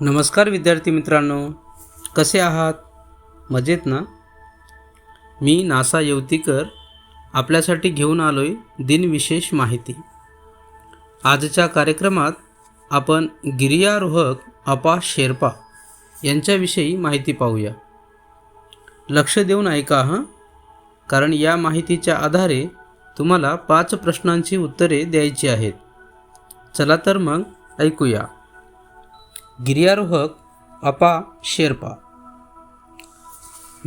नमस्कार विद्यार्थी मित्रांनो कसे आहात? मजेत ना? मी नासा येवतीकर आपल्यासाठी घेऊन आलो आहे दिनविशेष माहिती. आजच्या कार्यक्रमात आपण गिर्यारोहक अपा शेर्पा यांच्याविषयी माहिती पाहूया. लक्ष देऊन ऐका हां? कारण या माहितीच्या आधारे तुम्हाला पाच प्रश्नांची उत्तरे द्यायची आहेत. चला तर मग ऐकूया. गिर्यारोहक अपा शेर्पा.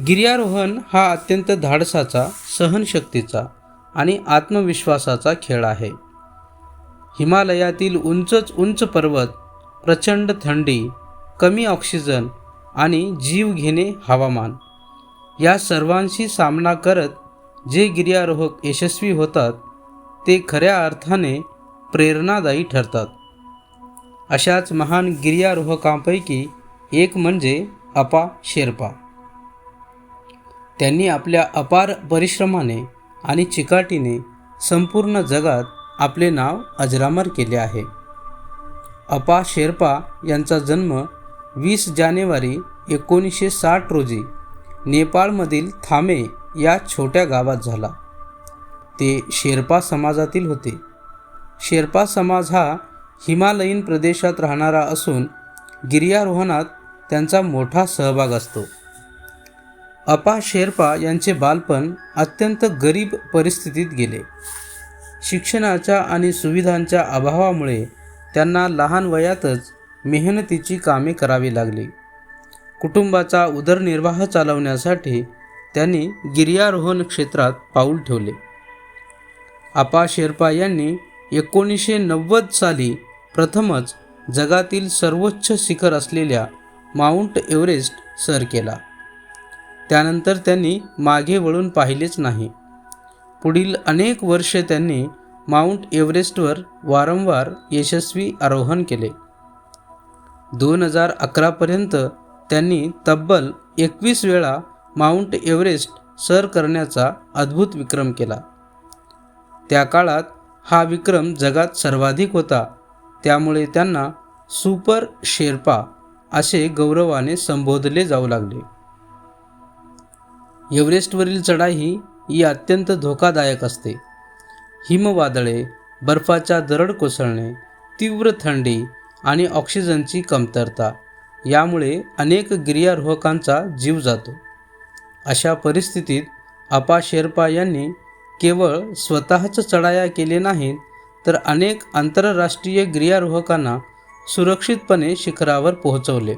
गिर्यारोहण हा अत्यंत धाडसाचा सहनशक्तीचा आणि आत्मविश्वासाचा खेळ आहे. हिमालयातील उंचच उंच पर्वत प्रचंड थंडी कमी ऑक्सिजन आणि जीव घेणे हवामान या सर्वांशी सामना करत जे गिर्यारोहक यशस्वी होतात ते खऱ्या अर्थाने प्रेरणादायी ठरतात. अशाच महान गिर्यारोहकांपैकी एक म्हणजे अपा शेर्पा. त्यांनी आपल्या अपार परिश्रमाने आणि चिकाटीने संपूर्ण जगात आपले नाव अजरामर केले आहे. अपा शेर्पा यांचा जन्म वीस जानेवारी एकोणीसशे साठ रोजी नेपाळमधील थामे या छोट्या गावात झाला. ते शेर्पा समाजातील होते. शेर्पा समाज हा हिमालयीन प्रदेशात राहणारा असून गिर्यारोहणात त्यांचा मोठा सहभाग असतो. अपा शेर्पा यांचे बालपण अत्यंत गरीब परिस्थितीत गेले. शिक्षणाच्या आणि सुविधांच्या अभावामुळे त्यांना लहान वयातच मेहनतीची कामे करावी लागली. कुटुंबाचा उदरनिर्वाह चालवण्यासाठी त्यांनी गिर्यारोहण क्षेत्रात पाऊल ठेवले. अपा शेर्पा यांनी एकोणीसशे नव्वद साली प्रथमच जगातील सर्वोच्च शिखर असलेल्या माउंट एव्हरेस्ट सर केला. त्यानंतर त्यांनी मागे वळून पाहिलेच नाही. पुढील अनेक वर्षे त्यांनी माउंट एव्हरेस्टवर वारंवार यशस्वी आरोहण केले. दोन हजार अकरापर्यंत त्यांनी तब्बल एकवीस वेळा माउंट एव्हरेस्ट सर करण्याचा अद्भुत विक्रम केला. त्या काळात हा विक्रम जगात सर्वाधिक होता. त्यामुळे त्यांना सुपर शेर्पा असे गौरवाने संबोधले जाऊ लागले. एव्हरेस्टवरील चढाई ही अत्यंत धोकादायक असते. हिमवादळे बर्फाच्या दरड कोसळणे तीव्र थंडी आणि ऑक्सिजनची कमतरता यामुळे अनेक गिर्यारोहकांचा जीव जातो. अशा परिस्थितीत अपा शेर्पा यांनी केवळ स्वतःच चढाया केले नाहीत तर अनेक आंतरराष्ट्रीय गिर्यारोहकांना सुरक्षितपणे शिखरावर पोहोचवले.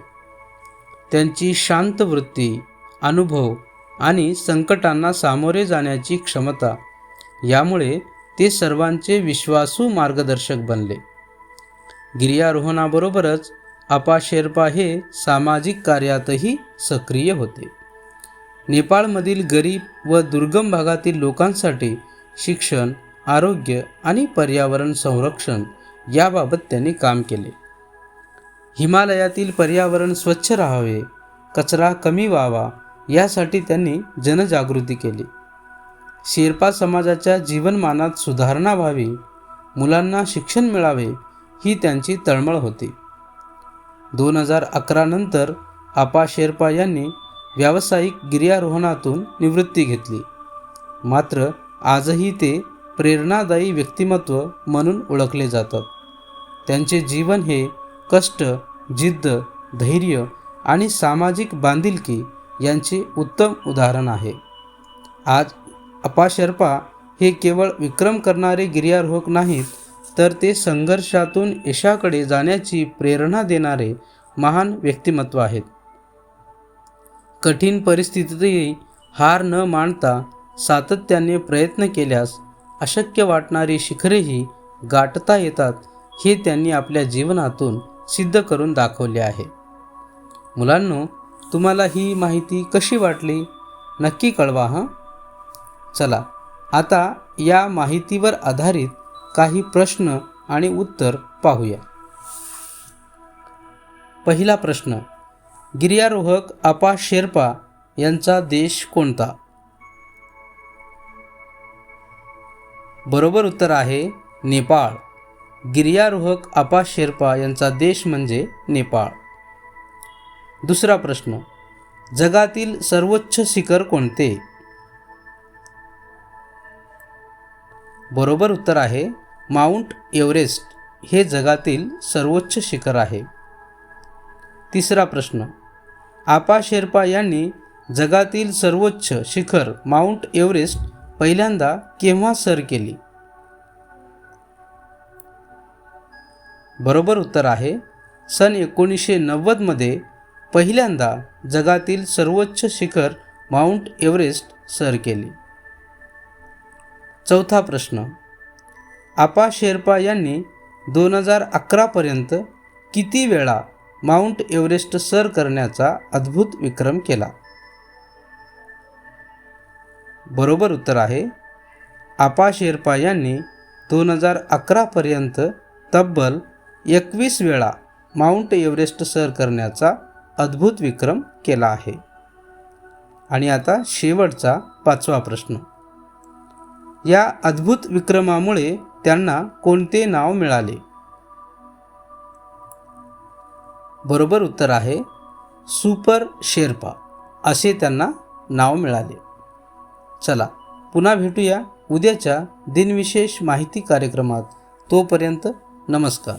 त्यांची शांत वृत्ती अनुभव आणि संकटांना सामोरे जाण्याची क्षमता यामुळे ते सर्वांचे विश्वासू मार्गदर्शक बनले. गिर्यारोहणाबरोबरच अपा शेर्पा हे सामाजिक कार्यातही सक्रिय होते. नेपाळमधील गरीब व दुर्गम भागातील लोकांसाठी शिक्षण आरोग्य आणि पर्यावरण संरक्षण याबाबत त्यांनी काम केले. हिमालयातील पर्यावरण स्वच्छ राहावे कचरा कमी व्हावा यासाठी त्यांनी जनजागृती केली. शेर्पा समाजाच्या जीवनमानात सुधारणा व्हावी मुलांना शिक्षण मिळावे ही त्यांची तळमळ होती. दोन हजार अकरानंतर आपा शेर्पा यांनी व्यावसायिक गिर्यारोहणातून निवृत्ती घेतली. मात्र आजही ते प्रेरणादायी व्यक्तिमत्व म्हणून ओळखले जातात. त्यांचे जीवन हे कष्ट जिद्द धैर्य आणि सामाजिक बांधिलकी यांचे उत्तम उदाहरण आहे. आज अपाशर्पा हे केवळ विक्रम करणारे गिर्यारोहक नाहीत तर ते संघर्षातून यशाकडे जाण्याची प्रेरणा देणारे महान व्यक्तिमत्व आहेत. कठीण परिस्थितीतही हार न मानता सातत्याने प्रयत्न केल्यास अशक्य वाटणारी शिखरेही गाठता येतात हे त्यांनी आपल्या जीवनातून सिद्ध करून दाखवले आहे. मुलांनो तुम्हाला ही माहिती कशी वाटली? नक्की कळवा हां? चला आता या माहितीवर आधारित काही प्रश्न आणि उत्तर पाहूया. पहिला प्रश्न गिर्यारोहक अपा शेर्पा यांचा देश कोणता? बरोबर उत्तर आहे नेपाळ. गिर्यारोहक आपा शेर्पा यांचा देश म्हणजे नेपाळ. दुसरा प्रश्न जगातील सर्वोच्च शिखर कोणते? बरोबर उत्तर आहे माउंट एव्हरेस्ट. हे जगातील सर्वोच्च शिखर आहे. तिसरा प्रश्न आपा शेर्पा यांनी जगातील सर्वोच्च शिखर माउंट एव्हरेस्ट पहिल्यांदा केव्हा सर केली? बरोबर उत्तर आहे सन एकोणीसशे नव्वदमध्ये पहिल्यांदा जगातील सर्वोच्च शिखर माउंट एव्हरेस्ट सर केले. चौथा प्रश्न आपा शेर्पा यांनी दोन हजार अकरापर्यंत किती वेळा माउंट एव्हरेस्ट सर करण्याचा अद्भुत विक्रम केला? बरोबर उत्तर आहे. आपा शेर्पा यांनी दोन हजार अकरापर्यंत तब्बल एकवीस वेळा माउंट एव्हरेस्ट सर करण्याचा अद्भुत विक्रम केला आहे. आणि आता शेवटचा पाचवा प्रश्न. या अद्भुत विक्रमामुळे त्यांना कोणते नाव मिळाले? बरोबर उत्तर आहे सुपर शेर्पा. असे त्यांना नाव मिळाले. चला पुन्हा भेटूया उद्याच्या दिनविशेष माहिती कार्यक्रमात. तोपर्यंत नमस्कार.